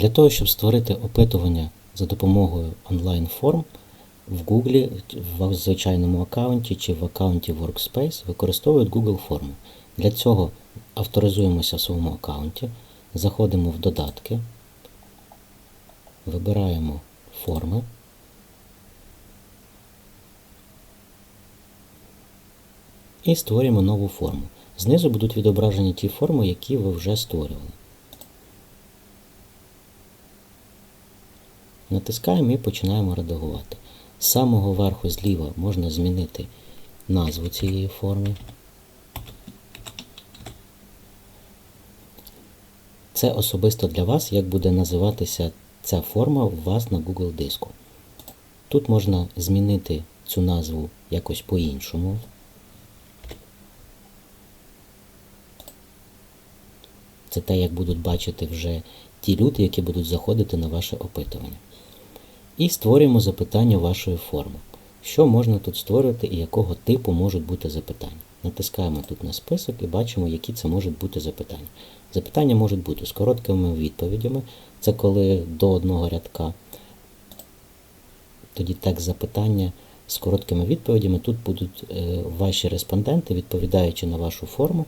Для того, щоб створити опитування за допомогою онлайн-форм, в Google, в звичайному аккаунті чи в аккаунті Workspace використовують Google форми. Для цього авторизуємося в своєму аккаунті, заходимо в додатки, вибираємо форми. І створюємо нову форму. Знизу будуть відображені ті форми, які ви вже створювали. Натискаємо і починаємо редагувати. З самого верху зліва можна змінити назву цієї форми. Це особисто для вас, як буде називатися ця форма у вас на Google диску. Тут можна змінити цю назву якось по-іншому. Це те, як будуть бачити вже ті люди, які будуть заходити на ваше опитування. І створюємо запитання вашої форми. Що можна тут створювати і якого типу можуть бути запитання. Натискаємо тут на список і бачимо, які це можуть бути запитання. Запитання можуть бути з короткими відповідями. Це коли до одного рядка. Тоді текст запитання з короткими відповідями. Тут будуть е, ваші респонденти, відповідаючи на вашу форму,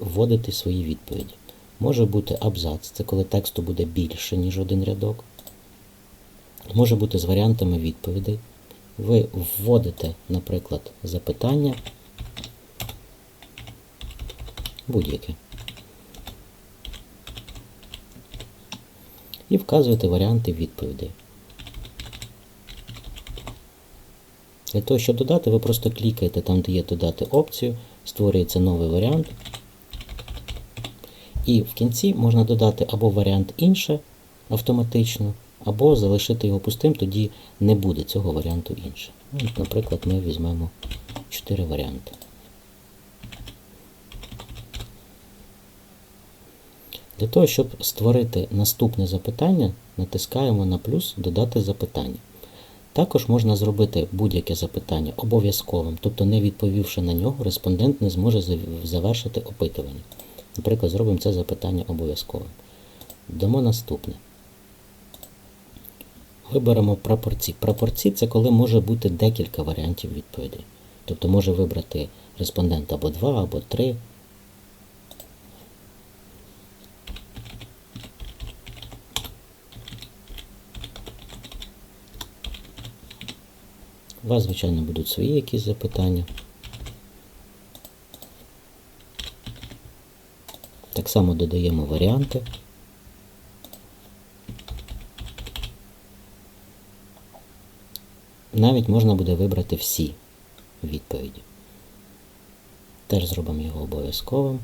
вводити свої відповіді. Може бути абзац, це коли тексту буде більше, ніж один рядок. Може бути з варіантами відповідей. Ви вводите, наприклад, запитання будь-яке. І вказуєте варіанти відповідей. Для того, щоб додати, ви просто клікаєте там, де є додати опцію, створюється новий варіант. І в кінці можна додати або варіант інше автоматично, або залишити його пустим, тоді не буде цього варіанту інше. Ну, Наприклад, ми візьмемо 4 варіанти. Для того, щоб створити наступне запитання, натискаємо на плюс Додати запитання. Також можна зробити будь-яке запитання обов'язковим, тобто не відповівши на нього, респондент не зможе завершити опитування. Наприклад, зробимо це запитання обов'язковим. Дамо наступне. Виберемо прапорці. Прапорці це коли може бути декілька варіантів відповідей. Тобто може вибрати респондент або два, або три. У вас, звичайно, будуть свої якісь запитання. Так само додаємо варіанти. Навіть можна буде вибрати всі відповіді. Теж зробимо його обов'язковим.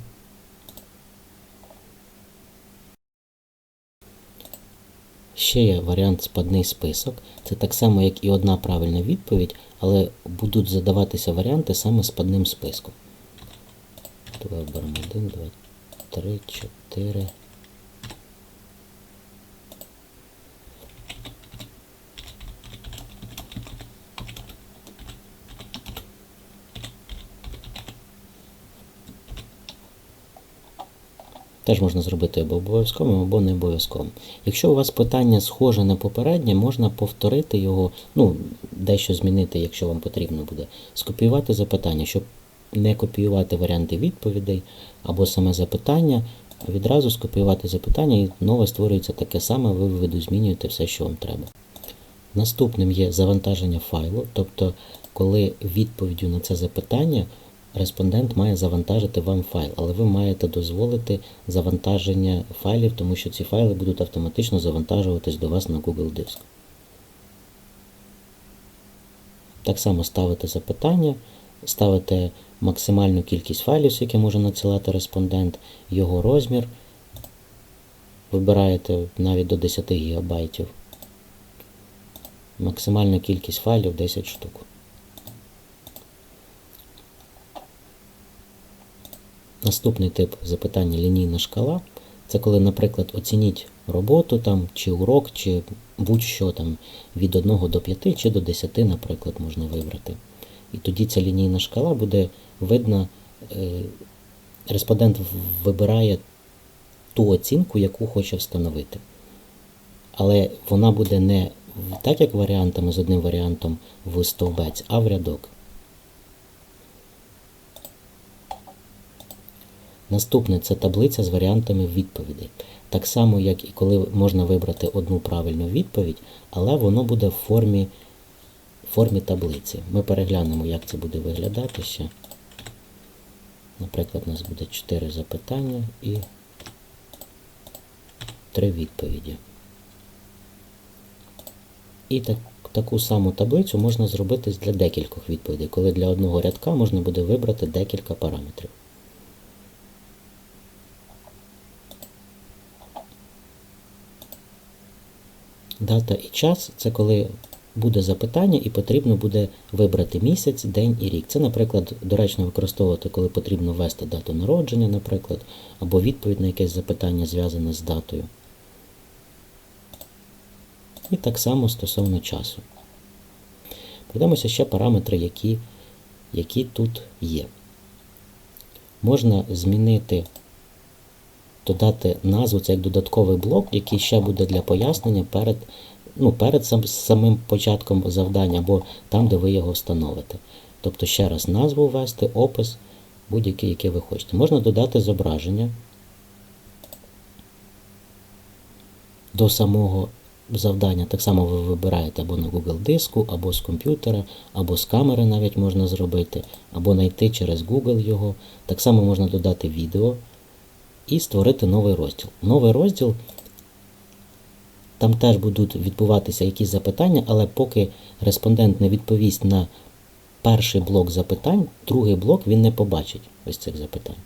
Ще є варіант спадний список. Це так само, як і одна правильна відповідь, але будуть задаватися варіанти саме спадним списком. Давай оберемо 1, 2, 3, 4. Теж можна зробити або обов'язковим, або не обов'язковим. Якщо у вас питання схоже на попереднє, можна повторити його, ну, дещо змінити, якщо вам потрібно буде. Скопіювати запитання, щоб не копіювати варіанти відповідей або саме запитання, а відразу скопіювати запитання і нове створюється таке саме, ви видозмінюєте все, що вам треба. Наступним є завантаження файлу, тобто, коли відповіддю на це запитання респондент має завантажити вам файл, але ви маєте дозволити завантаження файлів, тому що ці файли будуть автоматично завантажуватись до вас на Google диск. Так само ставите запитання, ставите максимальну кількість файлів, яких може надсилати респондент, його розмір. Вибираєте навіть до 10 ГБ. Максимальна кількість файлів 10 штук. Наступний тип запитання лінійна шкала. Це коли, наприклад, оцініть роботу там, чи урок, чи будь-що там від 1 до 5 чи до 10, наприклад, можна вибрати. І тоді ця лінійна шкала буде видна, е, респондент вибирає ту оцінку, яку хоче встановити. але вона буде не так, як варіантами з одним варіантом в стовбець, а в рядок. Наступне це таблиця з варіантами відповідей. Так само, як і коли можна вибрати одну правильну відповідь, але воно буде в формі, формі таблиці. Ми переглянемо, як це буде виглядати ще. Наприклад, у нас буде 4 запитання і 3 відповіді. І так, таку саму таблицю можна зробити для декількох відповідей, коли для одного рядка можна буде вибрати декілька параметрів. Дата і час це коли буде запитання і потрібно буде вибрати місяць, день і рік. Це, наприклад, доречно використовувати, коли потрібно ввести дату народження, наприклад, або відповідь на якесь запитання зв'язане з датою. І так само стосовно часу. Подивимося ще параметри, які, які тут є. Можна змінити, додати назву, це як додатковий блок, який ще буде для пояснення перед, ну, перед сам, самим початком завдання, або там, де ви його встановите. Тобто ще раз назву ввести, опис, будь-який, який ви хочете. Можна додати зображення до самого завдання. Так само ви вибираєте або на Google диску, або з комп'ютера, або з камери навіть можна зробити, або знайти через Google його. Так само можна додати відео і створити новий розділ. Новий розділ, там теж будуть відбуватися якісь запитання, але поки респондент не відповість на перший блок запитань, другий блок він не побачить ось цих запитань.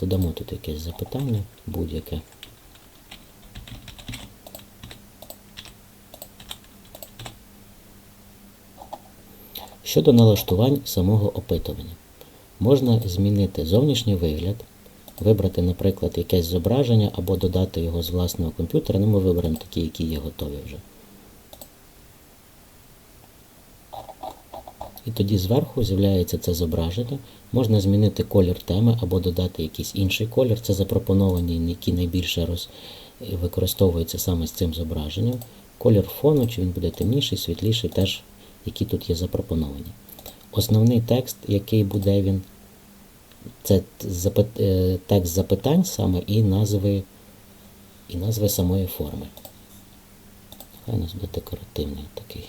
Додамо тут якесь запитання, будь-яке. Щодо налаштувань самого опитування, можна змінити зовнішній вигляд, вибрати, наприклад, якесь зображення або додати його з власного комп'ютера. Ну, ми виберемо такі, які є готові вже. І тоді зверху з'являється це зображення. Можна змінити колір теми або додати якийсь інший колір. Це запропоновані, які найбільше роз... використовуються саме з цим зображенням. Колір фону, чи він буде темніший, світліший, теж які тут є запропоновані. Основний текст, який буде він, це е, текст запитань саме і назви, і назви самої форми. Хай у нас буде декоративний такий.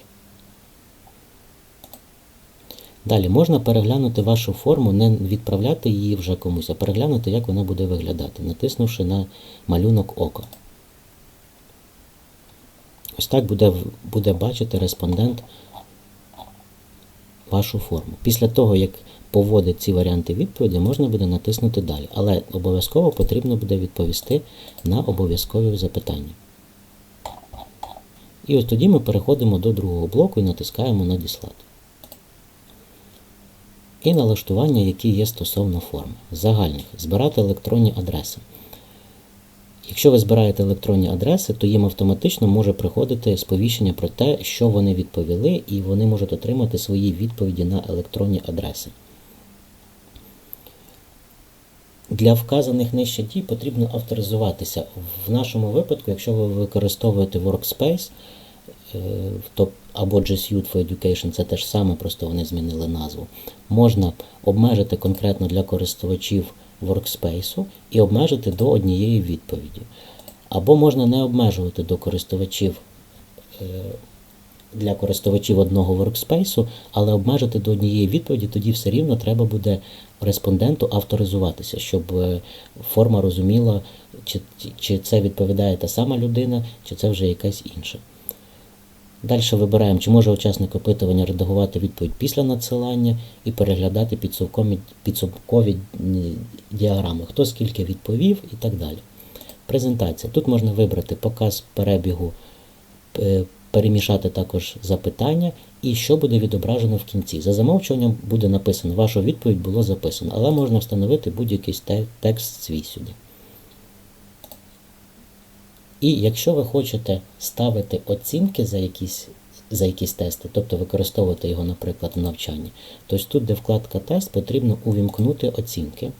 Далі можна переглянути вашу форму, не відправляти її вже комусь, а переглянути, як вона буде виглядати, натиснувши на малюнок ока. Ось так буде, буде бачити респондент вашу форму. Після того, як поводить ці варіанти відповіді, можна буде натиснути далі. Але обов'язково потрібно буде відповісти на обов'язкові запитання. І ось тоді ми переходимо до другого блоку і натискаємо Надіслати. І налаштування, які є стосовно форм. Загальних. Збирати електронні адреси. Якщо ви збираєте електронні адреси, то їм автоматично може приходити сповіщення про те, що вони відповіли, і вони можуть отримати свої відповіді на електронні адреси. Для вказаних нижче дій потрібно авторизуватися. В нашому випадку, якщо ви використовуєте Workspace, то або G Suite for Education, це те ж саме, просто вони змінили назву. Можна обмежити конкретно для користувачів Workspace і обмежити до однієї відповіді. Або можна не обмежувати до користувачів для користувачів одного Workspace, але обмежити до однієї відповіді, тоді все рівно треба буде респонденту авторизуватися, щоб форма розуміла, чи, чи це відповідає та сама людина, чи це вже якась інша. Далі вибираємо, чи може учасник опитування редагувати відповідь після надсилання і переглядати підсумкові, підсумкові діаграми, хто скільки відповів і так далі. Презентація. Тут можна вибрати показ перебігу, перемішати також запитання і що буде відображено в кінці. За замовчуванням буде написано, вашу відповідь було записано, але можна встановити будь-який текст свій сюди. І якщо ви хочете ставити оцінки за якісь за якісь тести, тобто використовувати його, наприклад, в навчанні, то тут, де вкладка тест, потрібно увімкнути оцінки,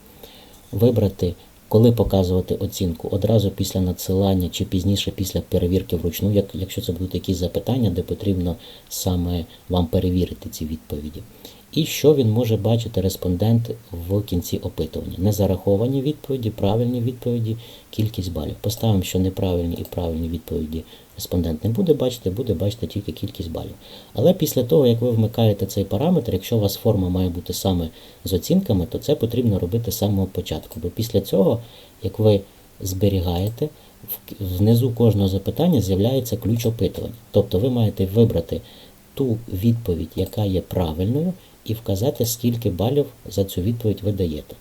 вибрати коли показувати оцінку? Одразу після надсилання чи пізніше після перевірки вручну, як, якщо це будуть якісь запитання, де потрібно саме вам перевірити ці відповіді. І що він може бачити респондент в кінці опитування? Незараховані відповіді, правильні відповіді, кількість балів. Поставимо, що неправильні і правильні відповіді респондент не буде бачити, буде бачити тільки кількість балів. Але після того, як ви вмикаєте цей параметр, якщо у вас форма має бути саме з оцінками, то це потрібно робити з самого початку. Бо після цього, як ви зберігаєте, внизу кожного запитання з'являється ключ опитування. Тобто ви маєте вибрати ту відповідь, яка є правильною, і вказати, скільки балів за цю відповідь ви даєте.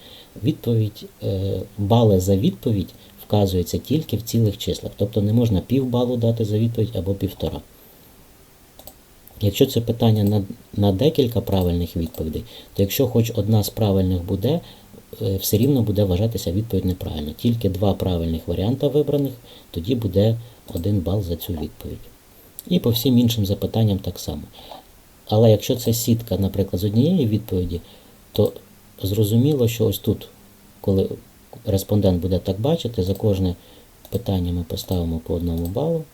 Відповідь, е, бали за відповідь вказуються тільки в цілих числах. Тобто не можна пів балу дати за відповідь або півтора. Якщо це питання на, на декілька правильних відповідей, то якщо хоч одна з правильних буде, е, все рівно буде вважатися відповідь неправильна. Тільки два правильних варіанти вибраних, тоді буде один бал за цю відповідь. І по всім іншим запитанням так само. Але якщо це сітка, наприклад, з однієї відповіді, то зрозуміло, що ось тут, коли респондент буде так бачити, за кожне питання ми поставимо по одному балу.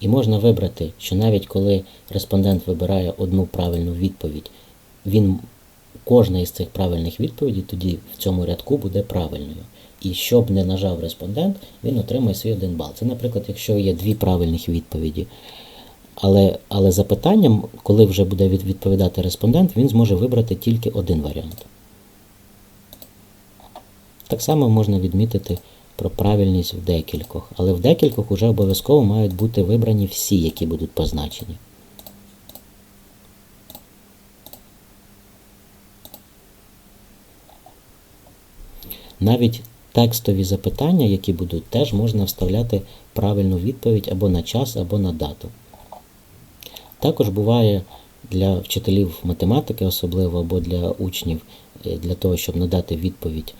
І можна вибрати, що навіть коли респондент вибирає одну правильну відповідь, він кожна із цих правильних відповідей тоді в цьому рядку буде правильною. І щоб не нажав респондент, він отримає свій один бал. Це, наприклад, якщо є дві правильних відповіді. Але, але запитанням, коли вже буде відповідати респондент, він зможе вибрати тільки один варіант. Так само можна відмітити про правильність в декількох, але в декількох вже обов'язково мають бути вибрані всі, які будуть позначені. Навіть текстові запитання, які будуть, теж можна вставляти правильну відповідь або на час, або на дату. Також буває для вчителів математики, особливо або для учнів, е, для того, щоб надати відповідь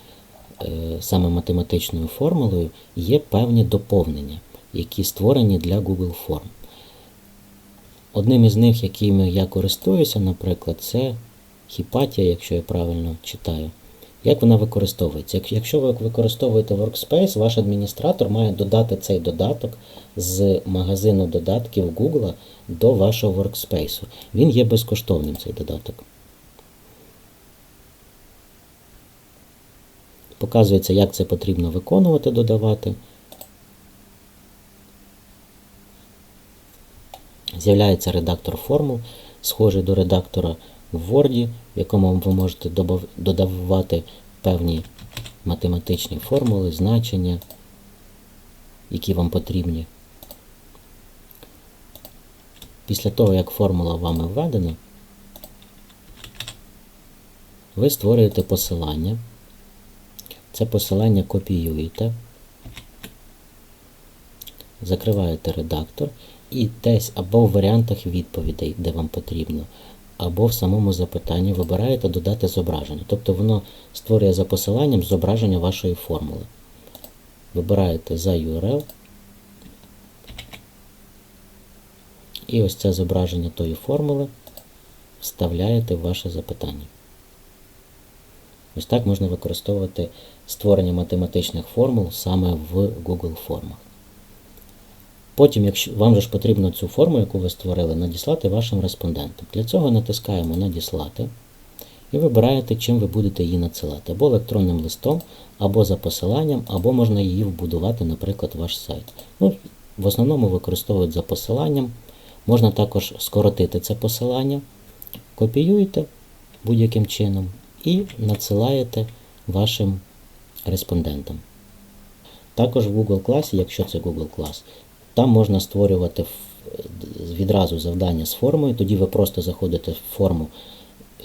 е, саме математичною формулою, є певні доповнення, які створені для Google Form. Одним із них, якими я користуюся, наприклад, це хіпатія, якщо я правильно читаю. Як вона використовується? Якщо ви використовуєте Workspace, ваш адміністратор має додати цей додаток з магазину додатків Google до вашого Workspace. Він є безкоштовним, цей додаток. Показується, як це потрібно виконувати, додавати. З'являється редактор формул, схожий до редактора в Word, в якому ви можете додавати певні математичні формули, значення, які вам потрібні. Після того, як формула вами введена, ви створюєте посилання. Це посилання копіюєте, закриваєте редактор і десь або в варіантах відповідей, де вам потрібно, або в самому запитанні вибираєте додати зображення. Тобто воно створює за посиланням зображення вашої формули. Вибираєте за URL. І ось це зображення тої формули вставляєте в ваше запитання. Ось так можна використовувати створення математичних формул саме в Google формах. Потім, якщо вам же ж потрібно цю форму, яку ви створили, надіслати вашим респондентам. Для цього натискаємо Надіслати і вибираєте, чим ви будете її надсилати. Або електронним листом, або за посиланням, або можна її вбудувати, наприклад, ваш сайт. Ну, в основному використовують за посиланням. Можна також скоротити це посилання, копіюєте будь-яким чином і надсилаєте вашим респондентам. Також в Google класі, якщо це Google клас, там можна створювати відразу завдання з формою, тоді ви просто заходите в форму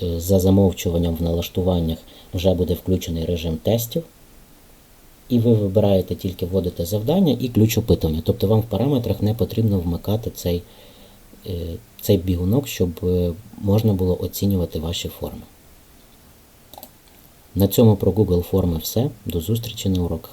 е, за замовчуванням в налаштуваннях вже буде включений режим тестів. І ви вибираєте тільки вводите завдання і ключ опитування. Тобто вам в параметрах не потрібно вмикати цей, е, цей бігунок, щоб е, можна було оцінювати ваші форми. На цьому про Google форми все. До зустрічі на уроках.